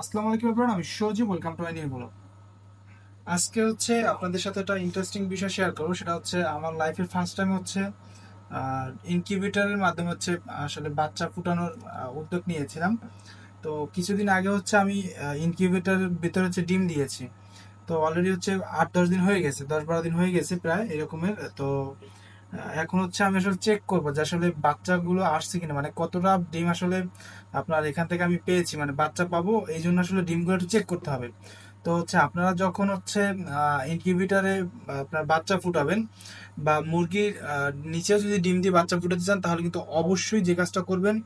আসসালামু আলাইকুম এভরিওয়ান আমি Sajib welcome to new blog আজকে হচ্ছে আপনাদের সাথে একটা ইন্টারেস্টিং বিষয় শেয়ার করব, সেটা হচ্ছে আমার লাইফের ফার্স্ট টাইম হচ্ছে ইনকিউবেটরের মাধ্যমে হচ্ছে, আসলে বাচ্চা ফুটানোর উদ্যোগ নিয়েছিলাম। তো কিছুদিন আগে হচ্ছে আমি ইনকিউবেটরের ভিতরে হচ্ছে ডিম দিয়েছি। তো অলরেডি হচ্ছে আট দশ দিন হয়ে গেছে, দশ বারো দিন হয়ে গেছে প্রায় এরকমের, তো এখন হচ্ছে আমি আসলে চেক করব যে আসলে বাচ্চাগুলো আসছে কিনা মানে কতটা ডিম আসলে আপনার এখান থেকে আমি পেয়েছি মানে বাচ্চা পাবো এই জন্য আসলে ডিমগুলো একটু চেক করতে হবে। তো হচ্ছে আপনারা যখন হচ্ছে ইনকিউবেটারে আপনার বাচ্চা ফুটাবেন বা মুরগির নিচেও যদি ডিম দিয়ে বাচ্চা ফুটাতে চান, তাহলে কিন্তু অবশ্যই যে কাজটা করবেন,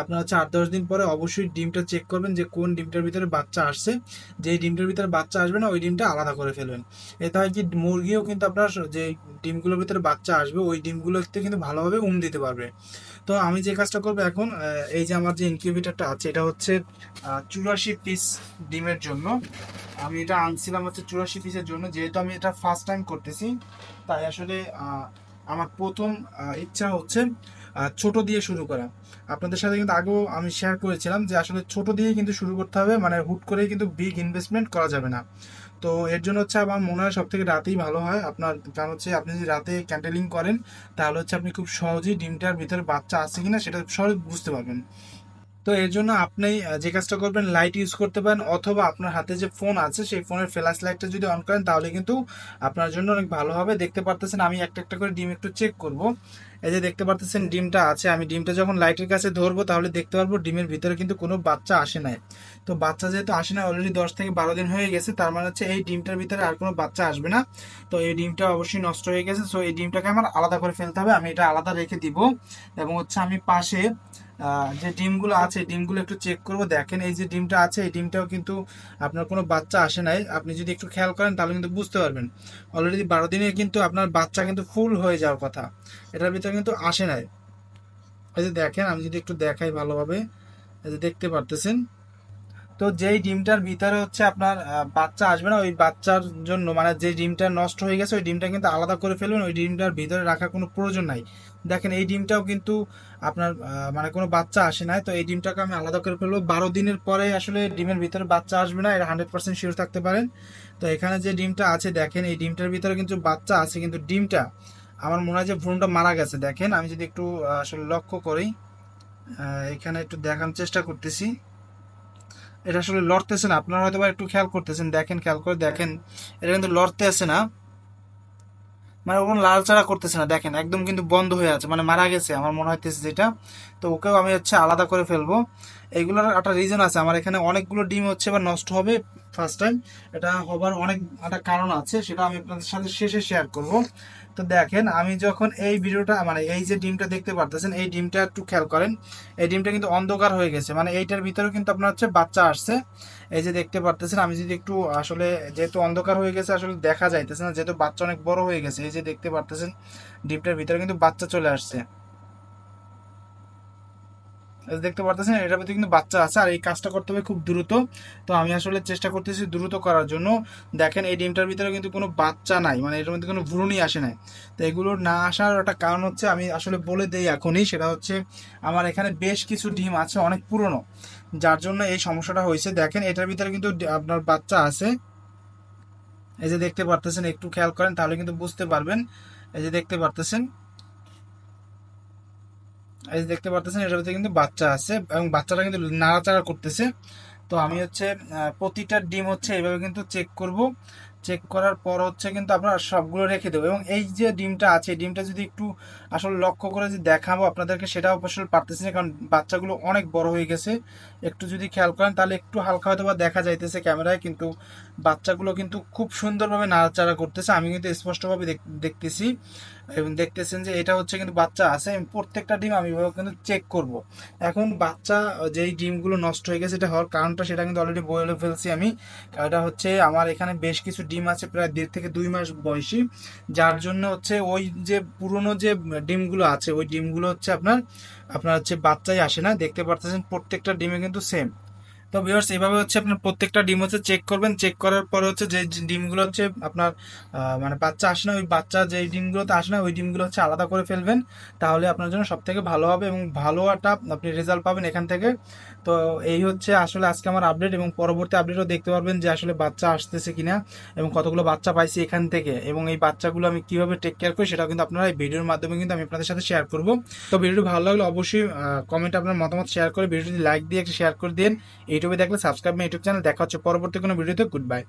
আপনারা হচ্ছে আট দশ দিন পরে অবশ্যই ডিমটা চেক করবেন যে কোন ডিমটার ভিতরে বাচ্চা আসছে। যে ডিমটার ভিতরে বাচ্চা আসবে না, ওই ডিমটা আলাদা করে ফেলবেন। এতে হয় কি, মুরগিও কিন্তু আপনার যে ডিমগুলোর ভিতরে বাচ্চা আসবে, ওই ডিমগুলোতে কিন্তু ভালোভাবে উম দিতে পারবে। তো আমি যে কাজটা করব এখন এই যে আমার যে ইনকিউবেটরটা আছে, এটা হচ্ছে চুরাশি পিস ডিমের জন্য। আমি এটা আনছিলাম হচ্ছে চুরাশি পিসের জন্য, যেহেতু আমি এটা ফার্স্ট টাইম করতেছি, তাই আসলে আমার প্রথম ইচ্ছা হচ্ছে ছোট দিয়ে শুরু করা। আপনাদের সাথে কিন্তু আগেও আমি শেয়ার করেছিলাম যে আসলে ছোট দিয়ে কিন্তু শুরু করতে হবে মানে হুট করে কিন্তু বিগ ইনভেস্টমেন্ট করা যাবে না। তো এর জন্য হচ্ছে আমার মনে হয় সব থেকে রাতেই ভালো হয়। আপনার কারণ হচ্ছে আপনি যদি রাতে ক্যান্টেলিং করেন, তাহলে হচ্ছে আপনি খুব সহজেই ডিমটার ভিতরে বাচ্চা আছে কিনা, সেটা সহজ বুঝতে পারবেন। তো এর জন্য আপনি যে কাজটা করবেন লাইট ইউজ করতে পারেন অথবা আপনার হাতে যে ফোন আছে, সেই ফোনের ফ্ল্যাশ লাইটটা যদি অন করেন, তাহলে কিন্তু আপনার জন্য অনেক ভালো হবে। দেখতে পারতেছেন, আমি একটা একটা করে ডিম একটু চেক করব। এই যে দেখতে পারতেছেন, ডিমটা আছে। আমি ডিমটা যখন লাইটের কাছে ধরবো, তাহলে দেখতে পারব ডিমের ভিতরে কিন্তু কোনো বাচ্চা আসে নাই। তো বাচ্চা যেহেতু আসে না অলরেডি দশ থেকে বারো দিন হয়ে গেছে, তার মানে হচ্ছে এই ডিমটার ভিতরে আর কোনো বাচ্চা আসবে না। তো এই ডিমটা অবশ্যই নষ্ট হয়ে গেছে। সো এই ডিমটাকে আমার আলাদা করে ফেলতে হবে। আমি এটা আলাদা রেখে দিব। এবং হচ্ছে আমি পাশে যে ডিমগুলো আছে, ডিমগুলো একটু চেক করব। দেখেন এই যে ডিমটা আছে, এই ডিমটাও কিন্তু আপনার কোনো বাচ্চা আসে নাই। আপনি যদি একটু খেয়াল করেন, তাহলে কিন্তু বুঝতে পারবেন। অলরেডি বারো দিনে কিন্তু আপনার বাচ্চা কিন্তু ফুল হয়ে যাওয়ার কথা। এটার ভিতরে কিন্তু আসে নাই। এই যে দেখেন, আমি যদি একটু দেখাই ভালোভাবে। এই যে দেখতে পারতেছেন। তো যেই ডিমটার ভিতরে হচ্ছে আপনার বাচ্চা আসবে না, ওই বাচ্চার জন্য মানে যে ডিমটা নষ্ট হয়ে গেছে, ওই ডিমটা কিন্তু আলাদা করে ফেলবেন, ওই ডিমটার ভিতরে রাখার কোনো প্রয়োজন নাই। দেখেন, এই ডিমটাও কিন্তু আপনার মানে কোনো বাচ্চা আসে নাই, তো এই ডিমটাকে আমি আলাদা করে ফেলব। বারো দিনের পরে আসলে ডিমের ভিতরে বাচ্চা আসবে না এটা হান্ড্রেড পার্সেন্ট শিওর থাকতে পারেন। তো এখানে যে ডিমটা আছে, দেখেন, এই ডিমটার ভিতরে কিন্তু বাচ্চা আছে, কিন্তু ডিমটা, আমার মনে হয় যে ভ্রূণটা মারা গেছে। দেখেন, আমি যদি একটু আসলে লক্ষ্য করি এখানে একটু দেখার চেষ্টা করতেছি। এটা আসলে লড়তেছে না। আপনারা হয়তো একটু খেয়াল করতেছেন, দেখেন, খেয়াল করে দেখেন। এটা কিন্তু লড়তে আছে না। মানে ওরকম লালচাড়া করতেছে না, দেখেন, একদম কিন্তু বন্ধ হয়ে আছে। মানে মারা গেছে, আমার মনে হইতেছে যেটা। তো ওকেও আমি হচ্ছে আলাদা করে ফেলব। এইগুলোর একটা রিজন আছে। আমার এখানে অনেকগুলো ডিম হচ্ছে বা নষ্ট হবে ফার্স্ট টাইম এটা হবার অনেক একটা কারণ আছে, সেটা আমি আপনাদের সাথে শেষে শেয়ার করব। তো দেখেন, আমি যখন এই ভিডিওটা মানে এই যে ডিমটা দেখতে পারতেছেন, এই ডিমটা একটু খেয়াল করেন, এই ডিমটা কিন্তু অন্ধকার হয়ে গেছে। মানে এইটার ভিতরে কিন্তু আপনার হচ্ছে বাচ্চা আসছে। এই যে দেখতে পারতেছেন, আমি যদি একটু আসলে যেহেতু অন্ধকার হয়ে গেছে, আসলে দেখা যাইতেছে না, যেহেতু বাচ্চা অনেক বড় হয়ে গেছে, এই যে দেখতে পারতেছেন, ডিমটার ভিতরে কিন্তু বাচ্চা চলে আসছে। দেখতে পারতেছেন, এটার ভিতরে কিন্তু বাচ্চা আছে আর এই কাজটা করতে হবে খুব দ্রুত। তো আমি আসলে চেষ্টা করতেছি দ্রুত করার জন্য। দেখেন, এই ডিমটার ভিতরে কিন্তু কোনো বাচ্চা নাই মানে এটার মধ্যে কোনো ভ্রূণই আসে নাই। তো এগুলো না আসার একটা কারণ হচ্ছে, আমি আসলে বলে দেই এখনই, সেটা হচ্ছে আমার এখানে বেশ কিছু ডিম আছে, অনেক পুরনো। যার জন্য এই সমস্যাটা হয়েছে। দেখেন, এটার ভিতরে কিন্তু আপনার বাচ্চা আছে। এই যে দেখতে পারতেছেন, একটু খেয়াল করেন, তাহলে কিন্তু বুঝতে পারবেন। এই যে দেখতে পারতেছেন। এই দেখতে পারতেছেন, এটার ভিতরে কিন্তু বাচ্চা আছে এবং বাচ্চাটা কিন্তু নাড়াচাড়া করতেছে। তো আমি হচ্ছে প্রতিটা ডিম হচ্ছে এইভাবে কিন্তু চেক করব। চেক করার পর হচ্ছে কিন্তু আপনার সবগুলো রেখে দেবো এবং এই যে ডিমটা আছে ডিমটা যদি একটু আসলে লক্ষ্য করে যদি দেখাবো আপনাদেরকে সেটা আসলে পারতেছি না কারণ বাচ্চাগুলো অনেক বড় হয়ে গেছে। একটু যদি খেয়াল করেন, তাহলে একটু হালকা হয়তো বা দেখা যাইতেছে ক্যামেরায়, কিন্তু বাচ্চাগুলো কিন্তু খুব সুন্দরভাবে নাড়াচাড়া করতেছে। আমি কিন্তু স্পষ্টভাবে দেখ- দেখতেছি। এবং দেখতেছেন যে এটা হচ্ছে কিন্তু বাচ্চা আছে প্রত্যেকটা ডিম আমি কিন্তু চেক করব। এখন বাচ্চা যেই ডিমগুলো নষ্ট হয়ে গেছে এটা হওয়ার কারণটা সেটা কিন্তু অলরেডি বলে ফেলছি আমি। এটা হচ্ছে আমার এখানে বেশ কিছু ডিম আছে প্রায় দেড় থেকে দুই মাস বয়সী। যার জন্য হচ্ছে ওই যে পুরনো যে ডিমগুলো আছে ওই ডিমগুলো হচ্ছে আপনার আপনার হচ্ছে বাচ্চাই আসে না। দেখতে পারতেছেন প্রত্যেকটা ডিমে কিন্তু সেম তো ভিউয়ার্স এভাবে হচ্ছে আপনার প্রত্যেকটা ডিম হচ্ছে চেক করবেন। চেক করার পরে হচ্ছে যে ডিমগুলো হচ্ছে আপনার মানে বাচ্চা আসে না, ওই বাচ্চা যে ডিমগুলোতে আসে না, ওই ডিমগুলো হচ্ছে আলাদা করে ফেলবেন। তাহলে আপনার জন্য সব থেকে ভালো হবে এবং ভালো একটা আপনি রেজাল্ট পাবেন এখান থেকে। তো তো এই হচ্ছে আসলে আজকে আমার আপডেট এবং পরবর্তী আপডেটও দেখতে পারবেন যে আসলে বাচ্চা আসতেছে কিনা এবং কতগুলো বাচ্চা পাইছি এখান থেকে এবং এই বাচ্চাগুলো আমি কীভাবে টেক কেয়ার করি সেটাও কিন্তু আপনারা এই ভিডিওর মাধ্যমে কিন্তু আমি আপনাদের সাথে শেয়ার করব। তো ভিডিওটি ভালো লাগলে অবশ্যই কমেন্ট আপনার মতামত শেয়ার করে ভিডিওটি লাইক দিয়ে একটা শেয়ার করে দিন। ইউটিউবে দেখলে সাবস্ক্রাইব মাই ইউটিউব চ্যানেল দেখা হচ্ছে পরবর্তী কোনো ভিডিওতে গুড বাই